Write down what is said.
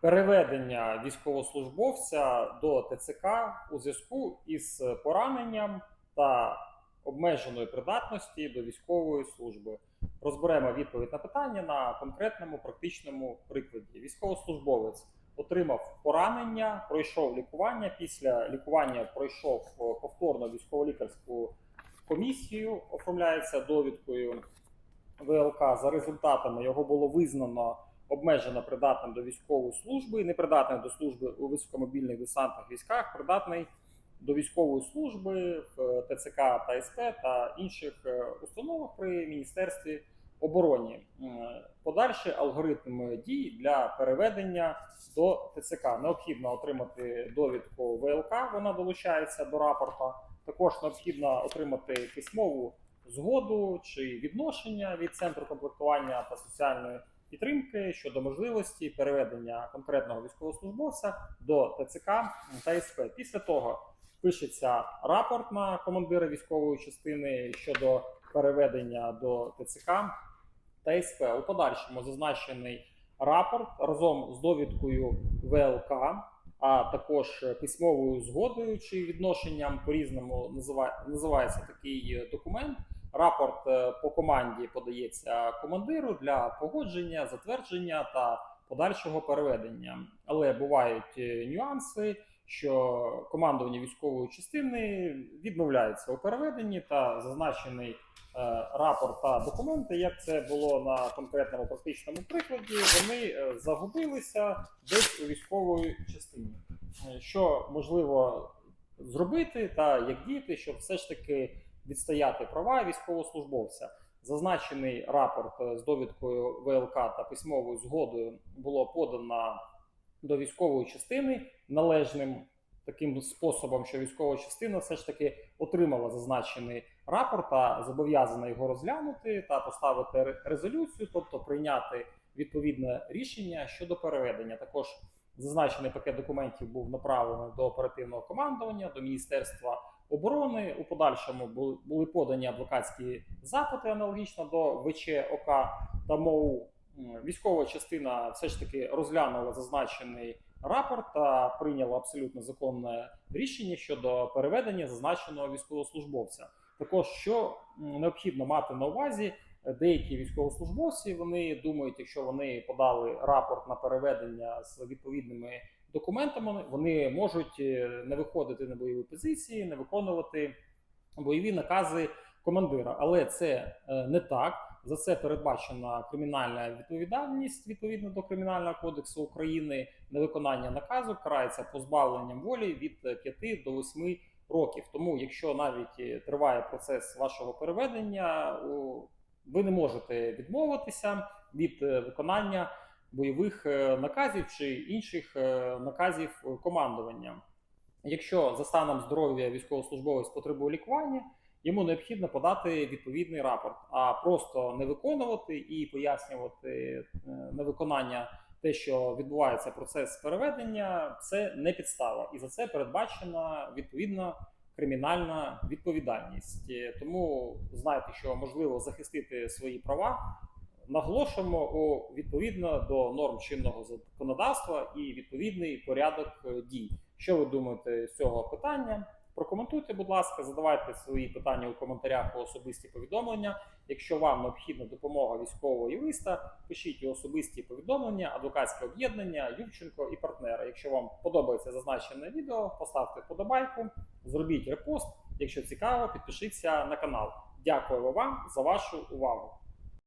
переведення військовослужбовця до ТЦК у зв'язку із пораненням та обмеженою придатності до військової служби. Розберемо відповідь на питання на конкретному практичному прикладі. Військовослужбовець отримав поранення, пройшов лікування. Після лікування пройшов е, повторно військово-лікарську комісію, оформляється довідкою ВЛК. За результатами його було визнано обмежено придатним до військової служби, непридатним до служби у високомобільних десантних військах, придатний до військової служби в ТЦК та СП та інших е, установах при міністерстві оборони. М, Подальший алгоритм дій для переведення до ТЦК необхідно отримати довідку ВЛК. Вона долучається до рапорта. Також необхідно отримати письмову згоду чи відношення від центру комплектування та соціальної підтримки щодо можливості переведення конкретного військовослужбовця до ТЦК та СП. Після того пишеться рапорт на командира військової частини щодо переведення до ТЦК та СП. У подальшому зазначений рапорт разом з довідкою ВЛК, а також письмовою згодою чи відношенням по-різному називається такий документ. Рапорт е, по команді подається командиру для погодження, затвердження та подальшого переведення. Але бувають е, нюанси, що командування військової частини відмовляється у переведенні та зазначений е, рапорт та документи, як це було на конкретному практичному прикладі, вони загубилися десь у військової частині. Що можливо зробити та як діяти, щоб все ж таки відстояти права військовослужбовця. Зазначений рапорт е, з довідкою ВЛК та письмовою згодою було подано до військової частини належним таким способом, що військова частина все ж таки отримала зазначений рапорт та зобов'язана його розглянути та поставити ре- резолюцію, тобто прийняти відповідне рішення щодо переведення. Також зазначений пакет документів був направлений до оперативного командування, до міністерства оборони. У подальшому були, були подані адвокатські запити аналогічно до ВЧ ОК та МОУ. Військова частина все ж таки розглянула зазначений рапорт та прийняла абсолютно законне рішення щодо переведення зазначеного військовослужбовця. Також що необхідно мати на увазі, деякі військовослужбовці вони думають, якщо вони подали рапорт на переведення з відповідними документами, вони можуть е, не виходити на бойові позиції, не виконувати бойові накази командира. Але це е, не так. За це передбачена кримінальна відповідальність відповідно до Кримінального кодексу України. Невиконання наказу карається позбавленням волі від 5 до 8 років. Тому, якщо навіть е, триває процес вашого переведення, у- ви не можете відмовитися від е, виконання бойових е, наказів чи інших е, наказів командування. Якщо за станом здоров'я військовослужбовець потребує лікування, йому необхідно подати відповідний рапорт, а просто не виконувати і пояснювати невиконання, те, що відбувається процес переведення, це не підстава, і за це передбачена відповідна кримінальна відповідальність. Е, Тому знайте, що можливо захистити свої права. Наголошуємо у відповідно до норм чинного законодавства і відповідний порядок е, дій. Що ви думаєте з цього питання? Прокоментуйте, будь ласка, задавайте свої питання у коментарях у особисті повідомлення. Якщо вам необхідна допомога військового юриста, пишіть у особисті повідомлення, адвокатське об'єднання, Юрченко і партнери. Якщо вам подобається зазначене відео, поставте вподобайку, зробіть репост. Якщо цікаво, підпишіться на канал. Дякую вам за вашу увагу.